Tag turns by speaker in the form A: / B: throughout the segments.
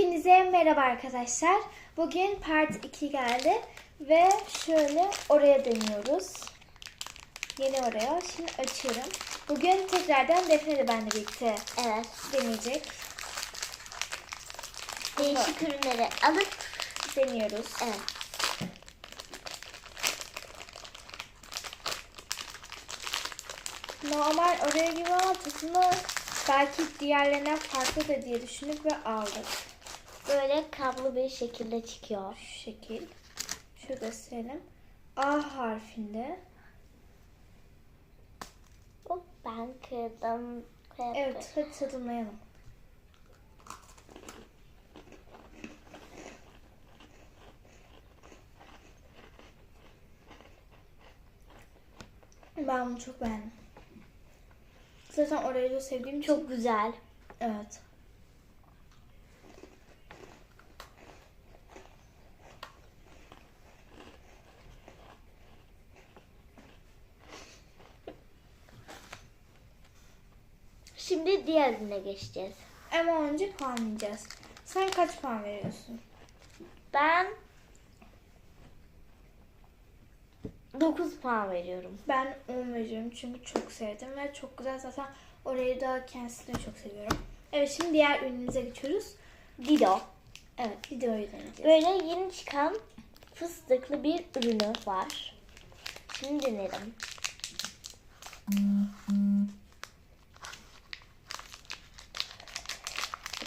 A: Hepinize merhaba arkadaşlar. Bugün part 2 geldi ve şöyle oraya dönüyoruz. Yeni oraya. Şimdi açıyorum. Bugün tekrardan Defne de benimle birlikte
B: Evet.
A: deneyecek.
B: Değişik ürünleri alıp
A: Deniyoruz.
B: evet.
A: Normal oraya gibi ama aslında belki diğerlerinden farklı da diye düşündük ve aldık.
B: Böyle kablo bir şekilde çıkıyor.
A: Şu şekil. Şu gösterelim. A harfinde.
B: Hop ben kırdım. kırdım.
A: Evet hadi tadımlayalım. Ben bunu çok beğendim. Zaten orayı da sevdiğim için.
B: Çok güzel.
A: Evet.
B: Şimdi diğer ürüne geçeceğiz.
A: Ama önce puanlayacağız. Sen kaç puan veriyorsun?
B: Ben 9 puan veriyorum.
A: Ben 10 veriyorum çünkü çok sevdim ve çok güzel zaten orayı da kendisini çok seviyorum. Evet şimdi diğer ürünümüze geçiyoruz.
B: Dido.
A: Evet videoyu deneyeceğiz.
B: Böyle yeni çıkan fıstıklı bir ürünü var. Şimdi denerim.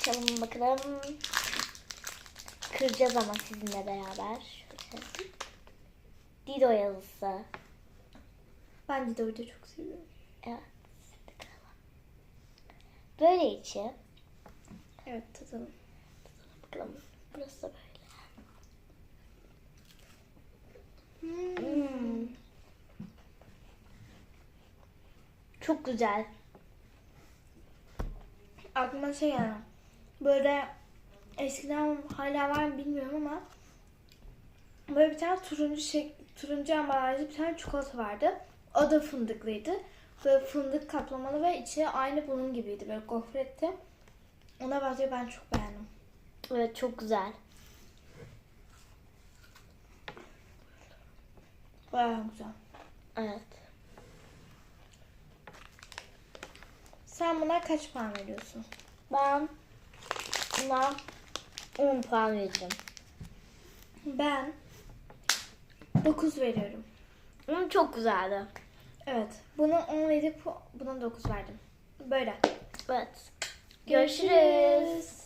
B: Açalım bakalım. Kıracağız ama sizinle beraber. Şöyle. Dido yazısı.
A: Ben videoyu da çok seviyorum.
B: Evet. Böyle içi.
A: Evet tadalım.
B: Bakalım. Burası da böyle.
A: Hmm.
B: Çok güzel.
A: Aklıma şey geldi. Böyle eskiden hala var mı bilmiyorum ama böyle bir tane turuncu şey, turuncu ambalajlı bir tane çikolata vardı. O da fındıklıydı. Böyle fındık kaplamalı ve içi aynı bunun gibiydi. Böyle gofretti. Ona benziyor ben çok beğendim.
B: Evet çok güzel.
A: Bayağı güzel.
B: Evet.
A: Sen buna kaç puan veriyorsun?
B: Ben buna 10 puan vereceğim.
A: Ben 9 veriyorum.
B: Ama çok güzeldi.
A: Evet. Buna 10 verip buna 9 verdim. Böyle.
B: Evet. Görüşürüz.